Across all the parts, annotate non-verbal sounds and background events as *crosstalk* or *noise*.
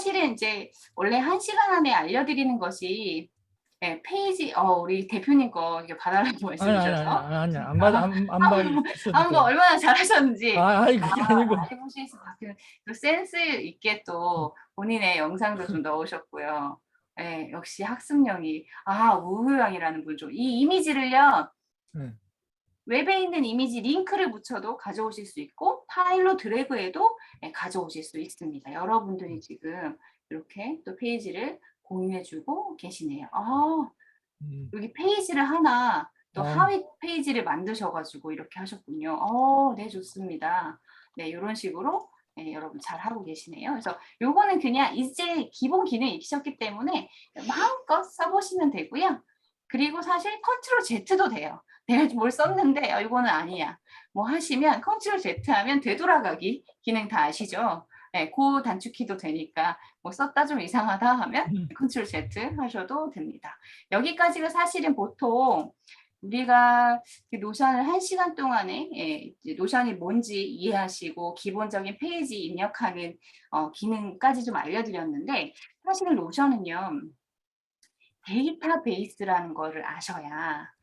사실은 이제 원래 한 시간 안에 알려드리는 것이 네, 페이지 어 우리 대표님 거 이게 봐달라고 아니 아니 아니 말씀주셔서. 아니 안 받아 안안 받아 한번 얼마나 잘하셨는지. 아 아니 그게 아 니고. 해보실 수 밖에. 또 센스 있게 또 본인의 영상도 좀 넣으셨고요. 네, 역시 학습력이 아 우효양이라는 분좀 이 이미지를요. 네. 웹에 있는 이미지 링크를 붙여도 가져오실 수 있고 파일로 드래그해도 네, 가져오실 수 있습니다. 여러분들이 지금 이렇게 또 페이지를 공유해주고 계시네요. 아 음, 여기 페이지를 하나 또 어. 하위 페이지를 만드셔가지고 이렇게 하셨군요. 어, 네, 좋습니다. 네, 이런 식으로 네, 여러분 잘 하고 계시네요. 그래서 요거는 그냥 이제 기본 기능 익히셨기 때문에 마음껏 써보시면 되고요. 그리고 사실 컨트롤 Z도 돼요. 내가 뭘 썼는데 어, 이거는 아니야. 뭐 하시면 컨트롤 Z 하면 되돌아가기 기능 다 아시죠? 네, 그 단축키도 되니까 뭐 썼다 좀 이상하다 하면 음. 컨트롤 Z 하셔도 됩니다. 여기까지가 사실은 보통 우리가 그 노션을 한 시간 동안에 예, 노션이 뭔지 이해하시고 기본적인 페이지 입력하는 어, 기능까지 좀 알려드렸는데 사실은 노션은요 데이터베이스라는 거를 아셔야 예,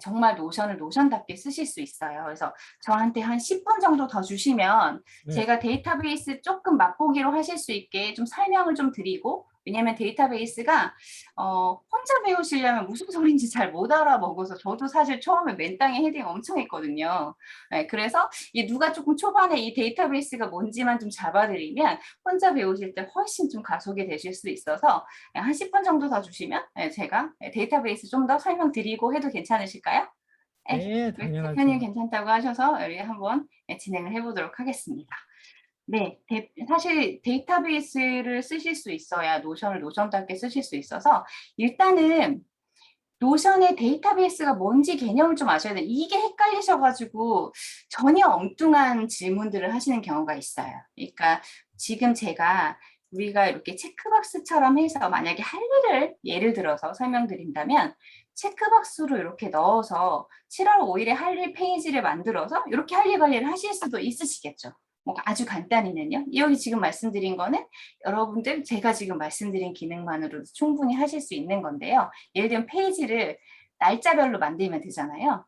정말 노션을 노션답게 쓰실 수 있어요. 그래서 저한테 한 10분 정도 더 주시면 네. 제가 데이터베이스 조금 맛보기로 하실 수 있게 좀 설명을 좀 드리고 왜냐하면 데이터베이스가 어, 혼자 배우시려면 무슨 소리인지 잘 못 알아먹어서 저도 사실 처음에 맨땅에 헤딩 엄청 했거든요. 네, 그래서 이 누가 조금 초반에 이 데이터베이스가 뭔지만 좀 잡아드리면 혼자 배우실 때 훨씬 좀 가속이 되실 수 있어서 네, 한 10분 정도 더 주시면 네, 제가 데이터베이스 좀 더 설명드리고 해도 괜찮으실까요? 네, 네 우리 당연하죠 대표님 괜찮다고 하셔서 여기 한번 네, 진행을 해보도록 하겠습니다. 네, 데- 사실 데이터베이스를 쓰실 수 있어야 노션을 노션답게 쓰실 수 있어서 일단은 노션의 데이터베이스가 뭔지 개념을 좀 아셔야 돼요. 이게 헷갈리셔가지고 전혀 엉뚱한 질문들을 하시는 경우가 있어요. 그러니까 지금 제가 우리가 이렇게 체크박스처럼 해서 만약에 할 일을 예를 들어서 설명드린다면 체크박스로 이렇게 넣어서 7월 5일에 할 일 페이지를 만들어서 이렇게 할 일 관리를 하실 수도 있으시겠죠. 뭐 아주 간단히는요. 여기 지금 말씀드린 거는 여러분들 제가 지금 말씀드린 기능만으로도 충분히 하실 수 있는 건데요. 예를 들면 페이지를 날짜별로 만들면 되잖아요.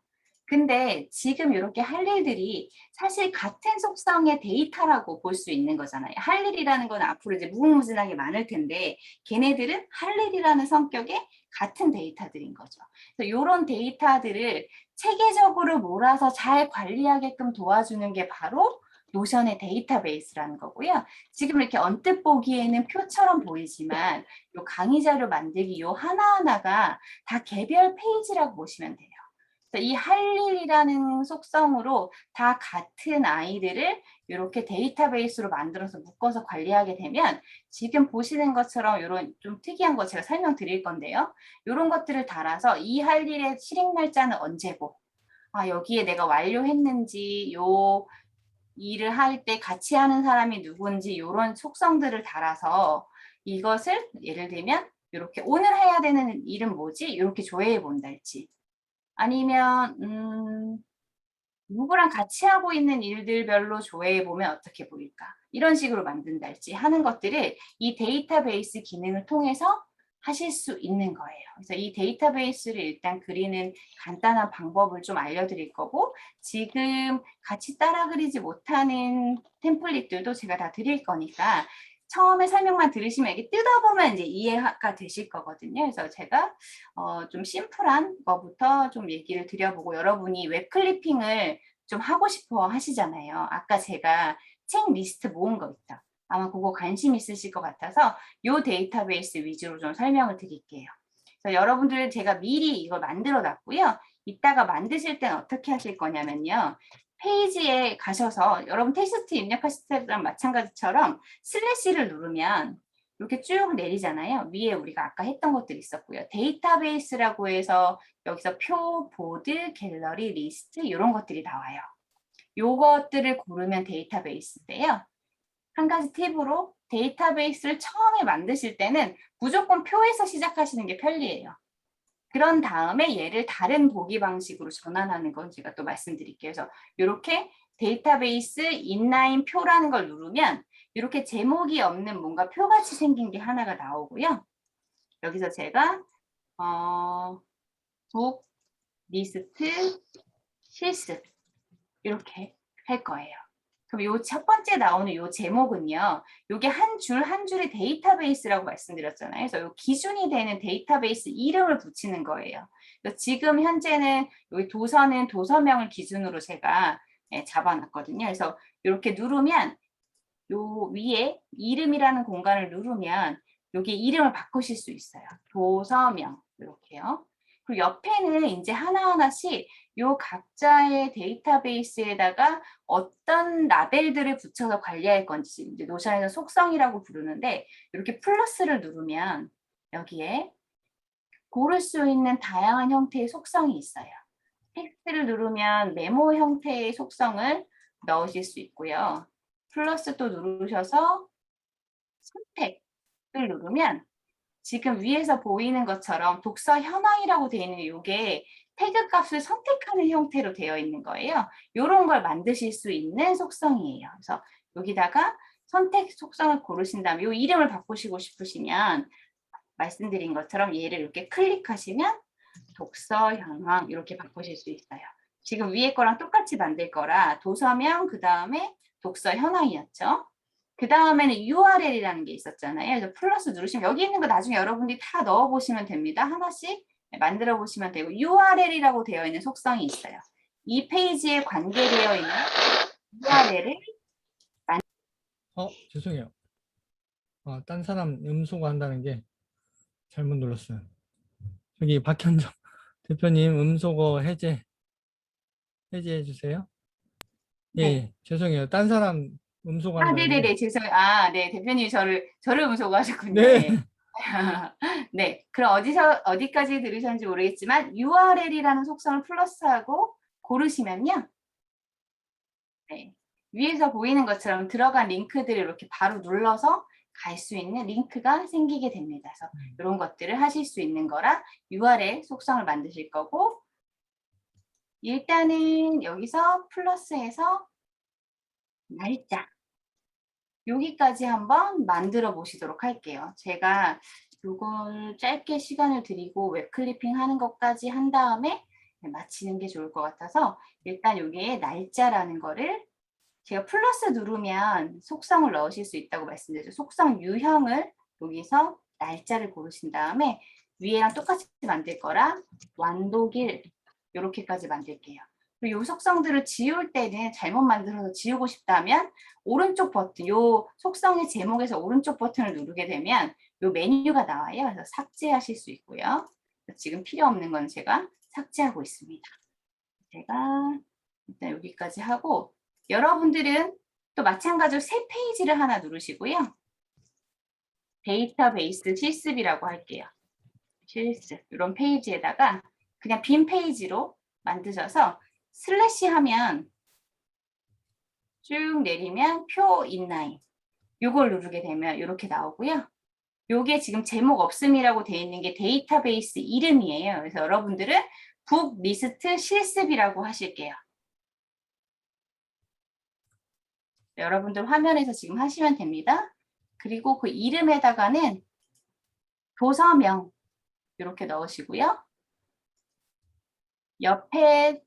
근데 지금 이렇게 할 일들이 사실 같은 속성의 데이터라고 볼 수 있는 거잖아요. 할 일이라는 건 앞으로 이제 무궁무진하게 많을 텐데 걔네들은 할 일이라는 성격의 같은 데이터들인 거죠. 그래서 이런 데이터들을 체계적으로 몰아서 잘 관리하게끔 도와주는 게 바로 노션의 데이터베이스라는 거고요. 지금 이렇게 언뜻 보기에는 표처럼 보이지만 요 강의 자료 만들기 요 하나하나가 다 개별 페이지라고 보시면 돼요. 이 할 일이라는 속성으로 다 같은 아이들을 이렇게 데이터베이스로 만들어서 묶어서 관리하게 되면 지금 보시는 것처럼 이런 좀 특이한 거 제가 설명드릴 건데요. 이런 것들을 달아서 이 할 일의 실행 날짜는 언제고 아 여기에 내가 완료했는지 요 일을 할 때 같이 하는 사람이 누군지 이런 속성들을 달아서 이것을 예를 들면 이렇게 오늘 해야 되는 일은 뭐지? 이렇게 조회해 본달지 아니면 음, 누구랑 같이 하고 있는 일들별로 조회해 보면 어떻게 보일까? 이런 식으로 만든달지 하는 것들을 이 데이터베이스 기능을 통해서 하실 수 있는 거예요. 그래서 이 데이터베이스를 일단 그리는 간단한 방법을 좀 알려드릴 거고 지금 같이 따라 그리지 못하는 템플릿들도 제가 다 드릴 거니까 처음에 설명만 들으시면 이게 뜯어보면 이제 이해가 되실 거거든요. 그래서 제가 어, 좀 심플한 거부터 좀 얘기를 드려보고 여러분이 웹 클리핑을 좀 하고 싶어 하시잖아요. 아까 제가 책 리스트 모은 거 있다. 아마 그거 관심 있으실 것 같아서 요 데이터베이스 위주로 좀 설명을 드릴게요. 그래서 여러분들 제가 미리 이걸 만들어 놨고요. 이따가 만드실 땐 어떻게 하실 거냐면요. 페이지에 가셔서 여러분 텍스트 입력하실 때랑 마찬가지처럼 슬래시를 누르면 이렇게 쭉 내리잖아요. 위에 우리가 아까 했던 것들이 있었고요. 데이터베이스라고 해서 여기서 표, 보드, 갤러리, 리스트 이런 것들이 나와요. 요것들을 고르면 데이터베이스인데요. 한 가지 팁으로 데이터베이스를 처음에 만드실 때는 무조건 표에서 시작하시는 게 편리해요. 그런 다음에 얘를 다른 보기 방식으로 전환하는 건 제가 또 말씀드릴게요. 그래서 이렇게 데이터베이스 인라인 표라는 걸 누르면 이렇게 제목이 없는 뭔가 표같이 생긴 게 하나가 나오고요. 여기서 제가 어, 북, 리스트, 실습 이렇게 할 거예요. 그럼 요 첫 번째 나오는 요 제목은요. 요게 한 줄 한 줄이 데이터베이스라고 말씀드렸잖아요. 그래서 요 기준이 되는 데이터베이스 이름을 붙이는 거예요. 그래서 지금 현재는 여기 도서는 도서명을 기준으로 제가 예, 잡아놨거든요. 그래서 이렇게 누르면 요 위에 이름이라는 공간을 누르면 여기 이름을 바꾸실 수 있어요. 도서명 이렇게요. 그리고 옆에는 이제 하나하나씩 요 각자의 데이터베이스에다가 어떤 라벨들을 붙여서 관리할 건지 이제 노션에서 속성이라고 부르는데 이렇게 플러스를 누르면 여기에 고를 수 있는 다양한 형태의 속성이 있어요. 텍스트를 누르면 메모 형태의 속성을 넣으실 수 있고요. 플러스 또 누르셔서 선택을 누르면 지금 위에서 보이는 것처럼 독서 현황이라고 되어 있는 이게 태그 값을 선택하는 형태로 되어 있는 거예요. 이런 걸 만드실 수 있는 속성이에요. 그래서 여기다가 선택 속성을 고르신 다음에 이 이름을 바꾸시고 싶으시면 말씀드린 것처럼 얘를 이렇게 클릭하시면 독서 현황 이렇게 바꾸실 수 있어요. 지금 위에 거랑 똑같이 만들 거라 도서명 그 다음에 독서 현황이었죠. 그 다음에는 URL이라는 게 있었잖아요. 그래서 플러스 누르시면 여기 있는 거 나중에 여러분들이 다 넣어 보시면 됩니다. 하나씩 만들어 보시면 되고 URL이라고 되어 있는 속성이 있어요. 이 페이지에 관계되어 있는 URL을 어, 죄송해요. 어, 딴 사람 음소거 한다는 게 잘못 눌렀어요. 저기 박현정 *laughs* 대표님 음소거 해제 해제해 주세요. 예, 네. 예, 죄송해요. 딴 사람 음소거 아, 네네네. 게 죄송해요. 아, 네. 대표님 저를, 저를 음소거하셨군요. 네. 네. *laughs* 네. 그럼 어디서, 어디까지 들으셨는지 모르겠지만, URL이라는 속성을 플러스하고 고르시면요. 네. 위에서 보이는 것처럼 들어간 링크들을 이렇게 바로 눌러서 갈 수 있는 링크가 생기게 됩니다. 그래서 음. 이런 것들을 하실 수 있는 거라 URL 속성을 만드실 거고, 일단은 여기서 플러스해서 날짜. 여기까지 한번 만들어 보시도록 할게요. 제가 이걸 짧게 시간을 드리고 웹클리핑 하는 것까지 한 다음에 마치는 게 좋을 것 같아서 일단 여기에 날짜라는 거를 제가 플러스 누르면 속성을 넣으실 수 있다고 말씀드렸죠. 속성 유형을 여기서 날짜를 고르신 다음에 위에랑 똑같이 만들 거라 완독일 이렇게까지 만들게요. 그리고 이 속성들을 지울 때는 잘못 만들어서 지우고 싶다면 오른쪽 버튼, 요 속성의 제목에서 오른쪽 버튼을 누르게 되면 요 메뉴가 나와요. 그래서 삭제하실 수 있고요. 지금 필요 없는 건 제가 삭제하고 있습니다. 제가 일단 여기까지 하고 여러분들은 또 마찬가지로 새 페이지를 하나 누르시고요. 데이터베이스 실습이라고 할게요. 실습 이런 페이지에다가 그냥 빈 페이지로 만드셔서 슬래시 하면 쭉 내리면 표 인라인 요걸 누르게 되면 이렇게 나오고요. 요게 지금 제목 없음이라고 되어 있는 게 데이터베이스 이름이에요. 그래서 여러분들은 북 리스트 실습이라고 하실게요. 여러분들 화면에서 지금 하시면 됩니다. 그리고 그 이름에다가는 도서명 이렇게 넣으시고요. 옆에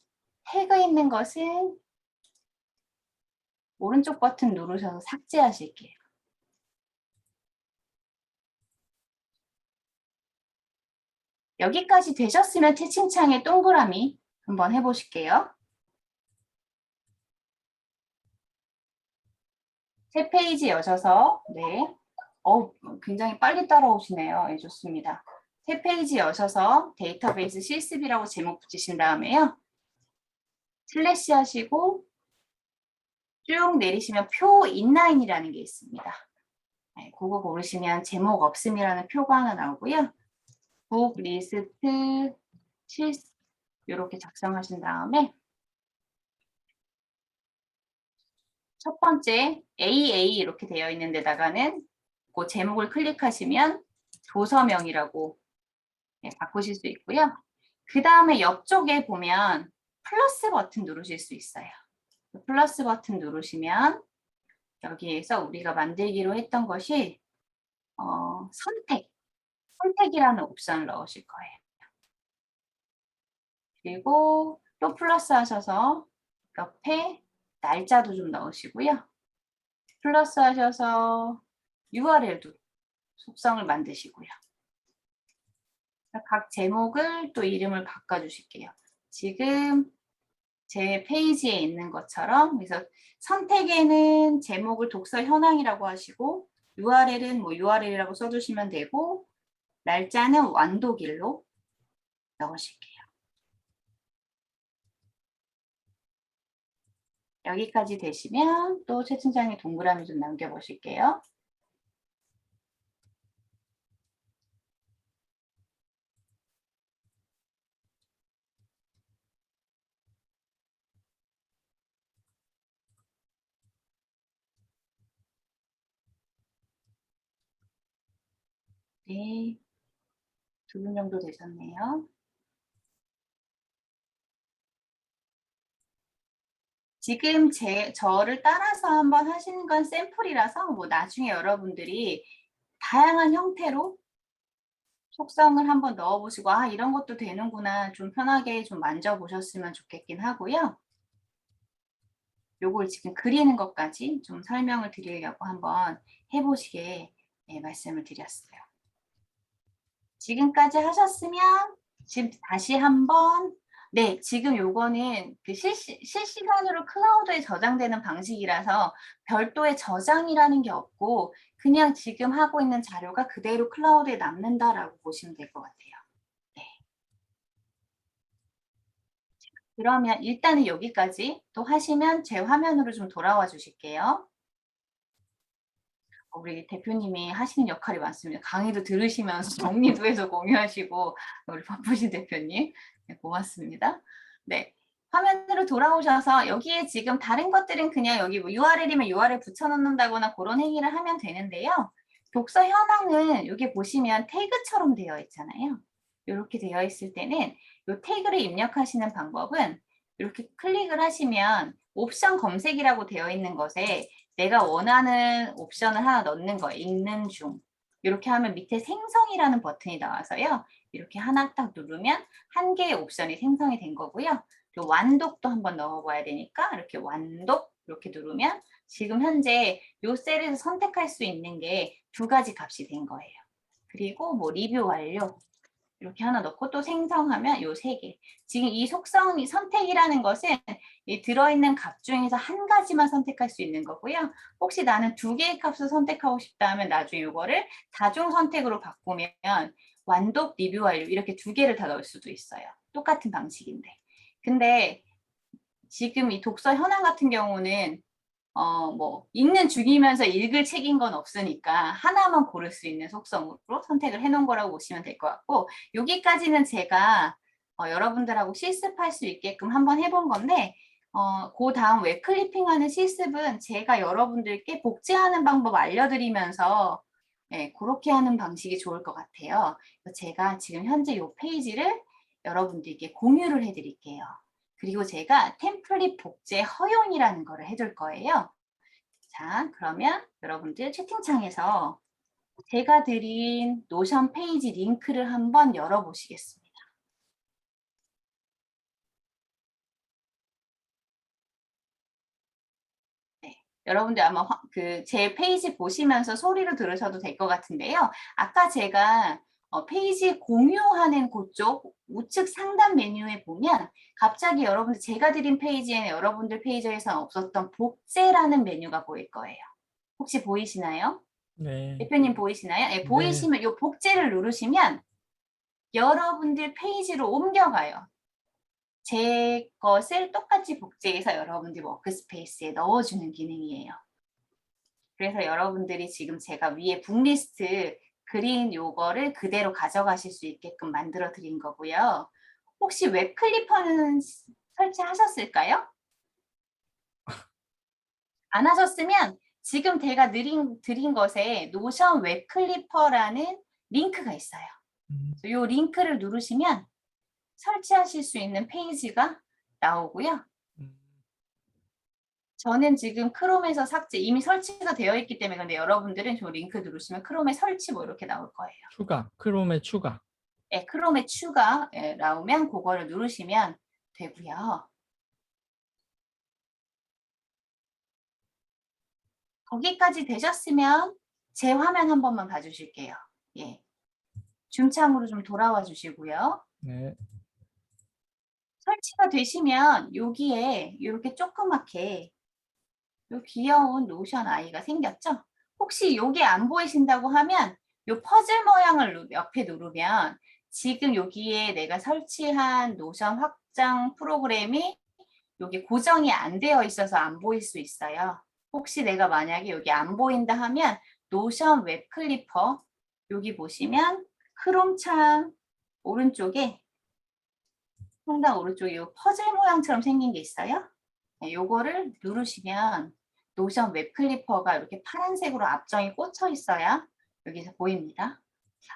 태그 있는 것은 오른쪽 버튼 누르셔서 삭제하실게요. 여기까지 되셨으면 채팅창에 동그라미 한번 해보실게요. 새 페이지 여셔서 네, 어 굉장히 빨리 따라오시네요. 네, 좋습니다. 새 페이지 여셔서 데이터베이스 실습이라고 제목 붙이신 다음에요. 슬래시 하시고 쭉 내리시면 표 인라인이라는 게 있습니다. 네, 그거 고르시면 제목 없음이라는 표가 하나 나오고요. 북 리스트 실습 이렇게 작성하신 다음에 첫 번째 AA 이렇게 되어 있는 데다가는 그 제목을 클릭하시면 도서명이라고 네, 바꾸실 수 있고요. 그 다음에 옆쪽에 보면 플러스 버튼 누르실 수 있어요. 플러스 버튼 누르시면 여기에서 우리가 만들기로 했던 것이 어, 선택, 선택이라는 옵션을 넣으실 거예요. 그리고 또 플러스 하셔서 옆에 날짜도 좀 넣으시고요. 플러스 하셔서 URL도 속성을 만드시고요. 각 제목을 또 이름을 바꿔주실게요. 지금 제 페이지에 있는 것처럼 그래서 선택에는 제목을 독서 현황이라고 하시고 URL은 뭐 URL이라고 써주시면 되고 날짜는 완독일로 넣으실게요. 여기까지 되시면 또 채팅창에 동그라미 좀 남겨보실게요. 네. 두 분 정도 되셨네요. 지금 제, 저를 따라서 한번 하시는 건 샘플이라서 뭐 나중에 여러분들이 다양한 형태로 속성을 한번 넣어보시고 아 이런 것도 되는구나 좀 편하게 좀 만져보셨으면 좋겠긴 하고요. 요걸 지금 그리는 것까지 좀 설명을 드리려고 한번 해보시게 네, 말씀을 드렸어요. 지금까지 하셨으면 지금 다시 한번 네, 지금 요거는 그 실시, 실시간으로 클라우드에 저장되는 방식이라서 별도의 저장이라는 게 없고 그냥 지금 하고 있는 자료가 그대로 클라우드에 남는다라고 보시면 될 것 같아요. 네. 그러면 일단은 여기까지 또 하시면 제 화면으로 좀 돌아와 주실게요. 우리 대표님이 하시는 역할이 많습니다. 강의도 들으시면서 *laughs* 정리도 해서 공유하시고 우리 바쁘신 대표님 네, 고맙습니다. 네. 화면으로 돌아오셔서 여기에 지금 다른 것들은 그냥 여기 뭐 URL이면 URL 붙여넣는다거나 그런 행위를 하면 되는데요. 독서 현황은 여기 보시면 태그처럼 되어 있잖아요. 이렇게 되어 있을 때는 이 태그를 입력하시는 방법은 이렇게 클릭을 하시면 옵션 검색이라고 되어 있는 것에 내가 원하는 옵션을 하나 넣는 거예요. 읽는 중. 이렇게 하면 밑에 생성이라는 버튼이 나와서요. 이렇게 하나 딱 누르면 한 개의 옵션이 생성이 된 거고요. 그리고 완독도 한번 넣어봐야 되니까 이렇게 완독 이렇게 누르면 지금 현재 이 셀에서 선택할 수 있는 게 두 가지 값이 된 거예요. 그리고 뭐 리뷰 완료 이렇게 하나 넣고 또 생성하면 요 세 개. 지금 이 속성 이 선택이라는 것은 이 들어있는 값 중에서 한 가지만 선택할 수 있는 거고요. 혹시 나는 두 개의 값을 선택하고 싶다 하면 나중에 이거를 다중 선택으로 바꾸면 완독, 리뷰 완료 이렇게 두 개를 다 넣을 수도 있어요. 똑같은 방식인데. 근데 지금 이 독서 현황 같은 경우는 어, 뭐, 읽는 중이면서 읽을 책인 건 없으니까 하나만 고를 수 있는 속성으로 선택을 해 놓은 거라고 보시면 될 것 같고, 여기까지는 제가 어, 여러분들하고 실습할 수 있게끔 한번 해본 건데, 어, 그 다음 웹 클리핑 하는 실습은 제가 여러분들께 복제하는 방법 알려드리면서 네, 그렇게 하는 방식이 좋을 것 같아요. 제가 지금 현재 이 페이지를 여러분들께 공유를 해드릴게요. 그리고 제가 템플릿 복제 허용이라는 거를 해줄 거예요. 자, 그러면 여러분들 채팅창에서 제가 드린 노션 페이지 링크를 한번 열어보시겠습니다. 네, 여러분들 아마 그 제 페이지 보시면서 소리로 들으셔도 될 것 같은데요. 아까 제가 어, 페이지 공유하는 그쪽 우측 상단 메뉴에 보면 갑자기 여러분들 제가 드린 페이지에는 여러분들 페이지에서 없었던 복제라는 메뉴가 보일 거예요. 혹시 보이시나요? 네. 대표님 보이시나요? 예, 보이시면 이 복제를 누르시면 여러분들 페이지로 옮겨가요. 제 것을 똑같이 복제해서 여러분들 워크스페이스에 넣어주는 기능이에요. 그래서 여러분들이 지금 제가 위에 북리스트 그린 요거를 그대로 가져가실 수 있게끔 만들어 드린 거고요. 혹시 웹 클리퍼는 설치하셨을까요? 안 하셨으면 지금 제가 드린, 드린 것에 노션 웹 클리퍼라는 링크가 있어요. 음, 이 링크를 누르시면 설치하실 수 있는 페이지가 나오고요. 음, 저는 지금 크롬에서 삭제 이미 설치가 되어 있기 때문에 근데 여러분들은 저 링크 누르시면 크롬에 설치 뭐 이렇게 나올 거예요. 추가, 크롬의 추가. 예, 크롬에 추가 예, 나오면 그거를 누르시면 되고요. 거기까지 되셨으면 제 화면 한 번만 봐주실게요. 예. 줌창으로 좀 돌아와 주시고요. 네, 설치가 되시면 여기에 이렇게 조그맣게 요 귀여운 노션 아이가 생겼죠? 혹시 요게 안 보이신다고 하면 요 퍼즐 모양을 누- 옆에 누르면 지금 여기에 내가 설치한 노션 확장 프로그램이 여기 고정이 안 되어 있어서 안 보일 수 있어요. 혹시 내가 만약에 여기 안 보인다 하면 노션 웹 클리퍼 여기 보시면 크롬 창 오른쪽에 상단 오른쪽에 요 퍼즐 모양처럼 생긴 게 있어요. 네, 요거를 누르시면 노션 웹 클리퍼가 이렇게 파란색으로 앞정이 꽂혀 있어야 여기서 보입니다.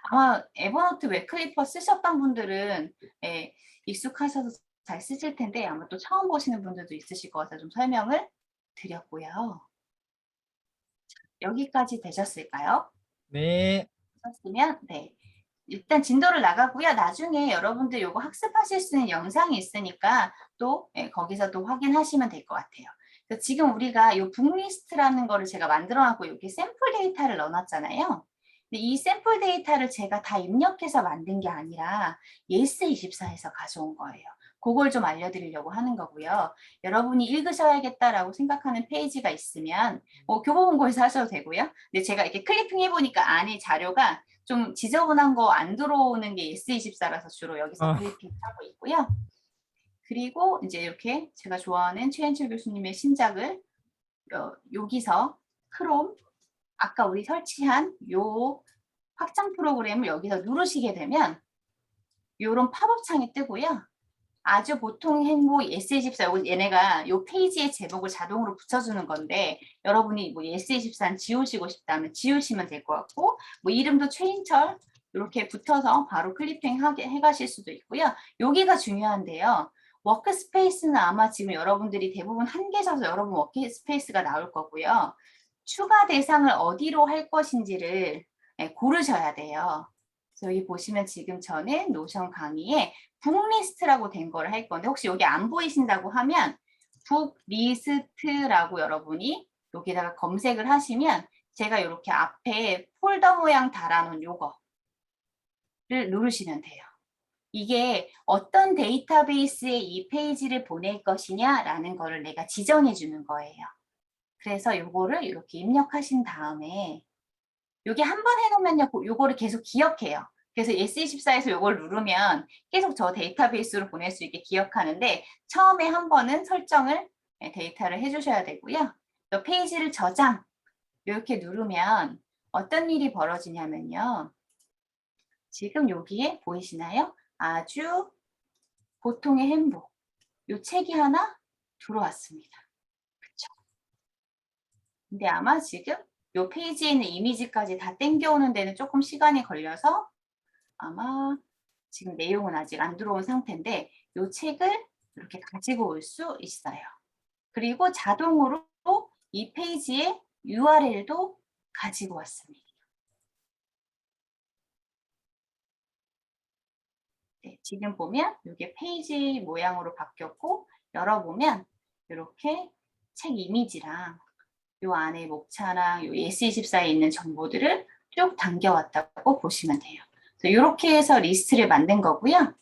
아마 에버노트 웹 클리퍼 쓰셨던 분들은 예, 익숙하셔서 잘 쓰실 텐데 아마 또 처음 보시는 분들도 있으실 것 같아서 좀 설명을 드렸고요. 자, 여기까지 되셨을까요? 네, 하셨으면 네. 일단 진도를 나가고요. 나중에 여러분들 요거 학습하실 수 있는 영상이 있으니까 또 예, 거기서 또 확인하시면 될 것 같아요. 지금 우리가 요 북리스트라는 거를 제가 만들어 놨고 여기 샘플 데이터를 넣어놨잖아요. 근데 이 샘플 데이터를 제가 다 입력해서 만든 게 아니라 예스24에서 가져온 거예요. 그걸 좀 알려드리려고 하는 거고요. 여러분이 읽으셔야겠다라고 생각하는 페이지가 있으면 뭐 교보문고에서 하셔도 되고요. 근데 제가 이렇게 클리핑 해보니까 안에 자료가 좀 지저분한 거 안 들어오는 게 S24라서 주로 여기서 아. 클리핑 하고 있고요. 그리고 이제 이렇게 제가 좋아하는 최현철 교수님의 신작을 어, 여기서 크롬 아까 우리 설치한 요 확장 프로그램을 여기서 누르시게 되면 요런 팝업 창이 뜨고요. 아주 보통 행복 S24 요거 얘네가 요 페이지의 제목을 자동으로 붙여주는 건데 여러분이 뭐 S24는 지우시고 싶다면 지우시면 될 것 같고 뭐 이름도 최인철 이렇게 붙어서 바로 클리핑 하게 해가실 수도 있고요. 여기가 중요한데요. 워크스페이스는 아마 지금 여러분들이 대부분 한 계셔서 여러분 워크스페이스가 나올 거고요. 추가 대상을 어디로 할 것인지를 네, 고르셔야 돼요. 여기 보시면 지금 저는 노션 강의에 북리스트라고 된 거를 할 건데 혹시 여기 안 보이신다고 하면 북리스트라고 여러분이 여기다가 검색을 하시면 제가 이렇게 앞에 폴더 모양 달아놓은 요거를 누르시면 돼요. 이게 어떤 데이터베이스에 이 페이지를 보낼 것이냐라는 거를 내가 지정해 주는 거예요. 그래서 요거를 이렇게 입력하신 다음에 여기 한 번 해놓으면요, 고- 요거를 계속 기억해요. 그래서 S24에서 요걸 누르면 계속 저 데이터베이스로 보낼 수 있게 기억하는데 처음에 한 번은 설정을 네, 데이터를 해주셔야 되고요. 또 페이지를 저장 이렇게 누르면 어떤 일이 벌어지냐면요. 지금 여기에 보이시나요? 아주 보통의 행복. 요 책이 하나 들어왔습니다. 그쵸? 근데 아마 지금 요 페이지에 있는 이미지까지 다 땡겨오는 데는 조금 시간이 걸려서 아마 지금 내용은 아직 안 들어온 상태인데 요 책을 이렇게 가지고 올 수 있어요. 그리고 자동으로 이 페이지의 URL도 가지고 왔습니다. 네, 지금 보면 이게 페이지 모양으로 바뀌었고 열어보면 이렇게 책 이미지랑 요 안에 목차랑 요 S24에 있는 정보들을 쭉 당겨왔다고 보시면 돼요. 이렇게 해서 리스트를 만든 거고요.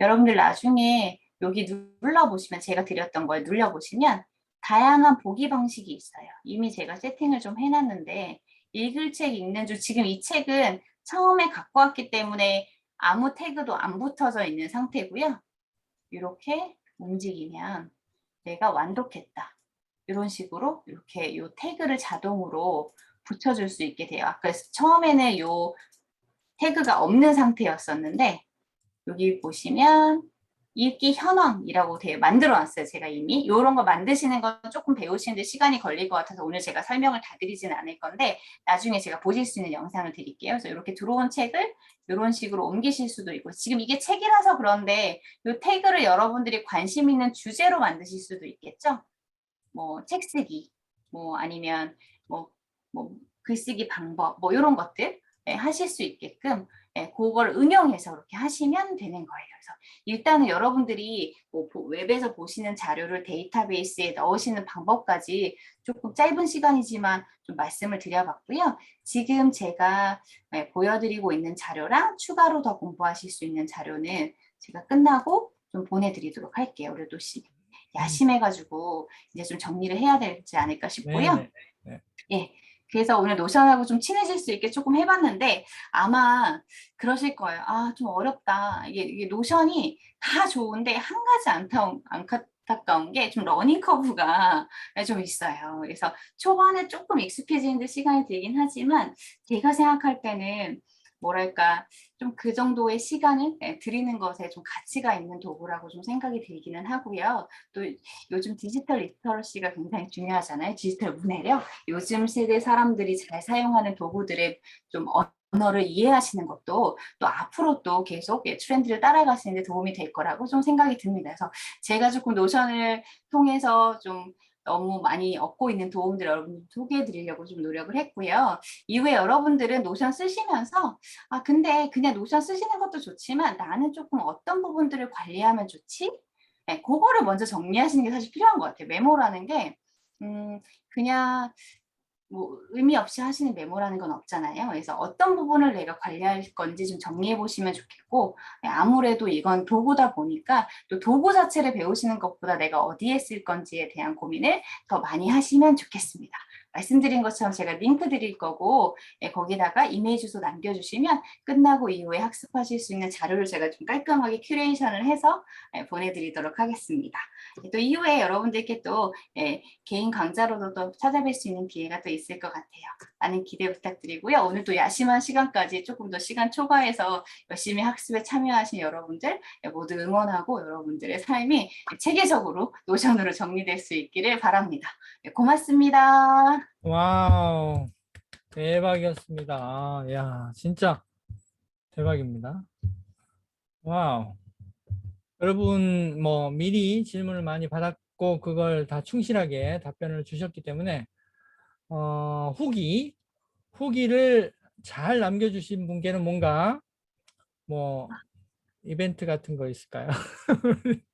여러분들 나중에 여기 눌러보시면 제가 드렸던 걸 눌러보시면 다양한 보기 방식이 있어요. 이미 제가 세팅을 좀 해놨는데 읽을 책 읽는 줄 지금 이 책은 처음에 갖고 왔기 때문에 아무 태그도 안 붙어져 있는 상태고요. 이렇게 움직이면 내가 완독했다. 이런 식으로 이렇게 이 태그를 자동으로 붙여줄 수 있게 돼요. 아까 처음에는 이 태그가 없는 상태였었는데 여기 보시면 읽기 현황이라고 되어 만들어 놨어요. 제가 이미 이런 거 만드시는 건 조금 배우시는데 시간이 걸릴 것 같아서 오늘 제가 설명을 다 드리지는 않을 건데 나중에 제가 보실 수 있는 영상을 드릴게요. 그래서 이렇게 들어온 책을 이런 식으로 옮기실 수도 있고 지금 이게 책이라서 그런데 이 태그를 여러분들이 관심 있는 주제로 만드실 수도 있겠죠. 뭐 책 쓰기, 뭐 아니면 뭐, 뭐 글쓰기 방법, 뭐 이런 것들 예, 하실 수 있게끔 예, 그걸 응용해서 그렇게 하시면 되는 거예요. 그래서 일단은 여러분들이 뭐 보- 웹에서 보시는 자료를 데이터베이스에 넣으시는 방법까지 조금 짧은 시간이지만 좀 말씀을 드려봤고요. 지금 제가 예, 보여드리고 있는 자료랑 추가로 더 공부하실 수 있는 자료는 제가 끝나고 좀 보내드리도록 할게요. 우리 또시 야심해가지고 이제 좀 정리를 해야 되지 않을까 싶고요. 네, 예. 그래서 오늘 노션하고 좀 친해질 수 있게 조금 해봤는데 아마 그러실 거예요. 아, 좀 어렵다. 이게, 이게 노션이 다 좋은데 한 가지 안타운, 안타까운 게 좀 러닝 커브가 *laughs* 좀 있어요. 그래서 초반에 조금 익숙해지는데 시간이 들긴 하지만 제가 생각할 때는 뭐랄까 좀 그 정도의 시간을 예, 들이는 것에 좀 가치가 있는 도구라고 좀 생각이 들기는 하고요. 또 요즘 디지털 리터러시가 굉장히 중요하잖아요. 디지털 문해력. 요즘 세대 사람들이 잘 사용하는 도구들의 좀 언어를 이해하시는 것도 또 앞으로 또 계속 예, 트렌드를 따라가시는 데 도움이 될 거라고 좀 생각이 듭니다. 그래서 제가 조금 노션을 통해서 좀 너무 많이 얻고 있는 도움들 여러분 소개해 드리려고 좀 노력을 했고요. 이후에 여러분들은 노션 쓰시면서 아 근데 그냥 노션 쓰시는 것도 좋지만 나는 조금 어떤 부분들을 관리하면 좋지? 네, 그거를 먼저 정리하시는 게 사실 필요한 것 같아요. 메모라는 게 음, 그냥 뭐 의미 없이 하시는 메모라는 건 없잖아요. 그래서 어떤 부분을 내가 관리할 건지 좀 정리해 보시면 좋겠고 네, 아무래도 이건 도구다 보니까 또 도구 자체를 배우시는 것보다 내가 어디에 쓸 건지에 대한 고민을 더 많이 하시면 좋겠습니다. 말씀드린 것처럼 제가 링크 드릴 거고 예, 거기다가 이메일 주소 남겨주시면 끝나고 이후에 학습하실 수 있는 자료를 제가 좀 깔끔하게 큐레이션을 해서 예, 보내드리도록 하겠습니다. 예, 또 이후에 여러분들께 또 예, 개인 강좌로도 또 찾아뵐 수 있는 기회가 또 있을 것 같아요. 많은 기대 부탁드리고요. 오늘 또 야심한 시간까지 조금 더 시간 초과해서 열심히 학습에 참여하신 여러분들 예, 모두 응원하고 여러분들의 삶이 체계적으로 노션으로 정리될 수 있기를 바랍니다. 예, 고맙습니다. 와우. 대박이었습니다. 야, 진짜 대박입니다. 와우. 여러분 뭐 미리 질문을 많이 받았고 그걸 다 충실하게 답변을 주셨기 때문에 어, 후기 후기를 잘 남겨주신 분께는 뭔가 뭐 이벤트 같은 거 있을까요? *laughs*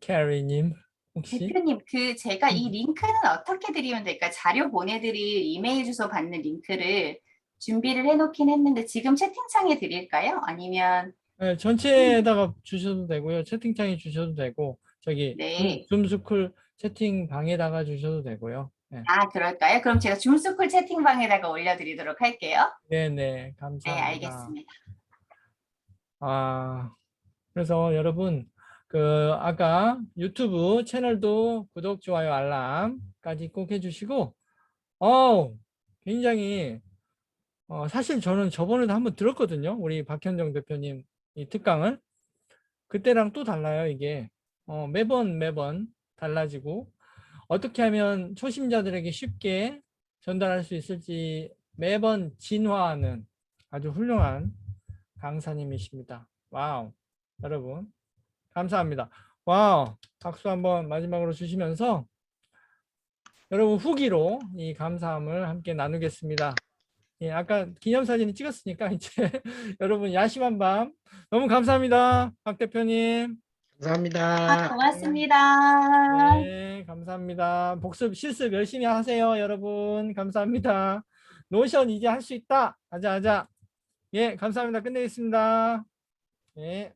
캐리님 혹시? 대표님, 그 제가 이 음. 링크는 어떻게 드리면 될까요? 자료 보내드릴 이메일 주소 받는 링크를 준비를 해놓긴 했는데 지금 채팅창에 드릴까요? 아니면 네, 전체에다가 주셔도 되고요. 채팅창에 주셔도 되고 저기 네. 줌- 줌스쿨 채팅방에다가 주셔도 되고요. 네, 아 그럴까요? 그럼 제가 줌스쿨 채팅방에다가 올려드리도록 할게요. 네, 네, 네, 감사합니다. 알겠습니다. 아, 그래서 여러분 그 아까 유튜브 채널도 구독, 좋아요, 알람까지 꼭 해주시고, 어, 굉장히 어, 사실 저는 저번에도 한번 들었거든요. 우리 박현정 대표님 이 특강을 그때랑 또 달라요. 이게 어, 매번 매번 달라지고 어떻게 하면 초심자들에게 쉽게 전달할 수 있을지 매번 진화하는 아주 훌륭한 강사님이십니다. 와우. 여러분, 감사합니다. 와우. 박수 한번 마지막으로 주시면서 여러분 후기로 이 감사함을 함께 나누겠습니다. 예, 아까 기념사진을 찍었으니까 *laughs* 이제 여러분 야심한 밤 너무 감사합니다. 박 대표님. 아, 감사합니다. 고맙습니다. 네, 감사합니다. 복습 실습 열심히 하세요, 여러분. 감사합니다. 노션 이제 할 수 있다. 하자 하자. 예, 감사합니다. 끝내겠습니다. 예.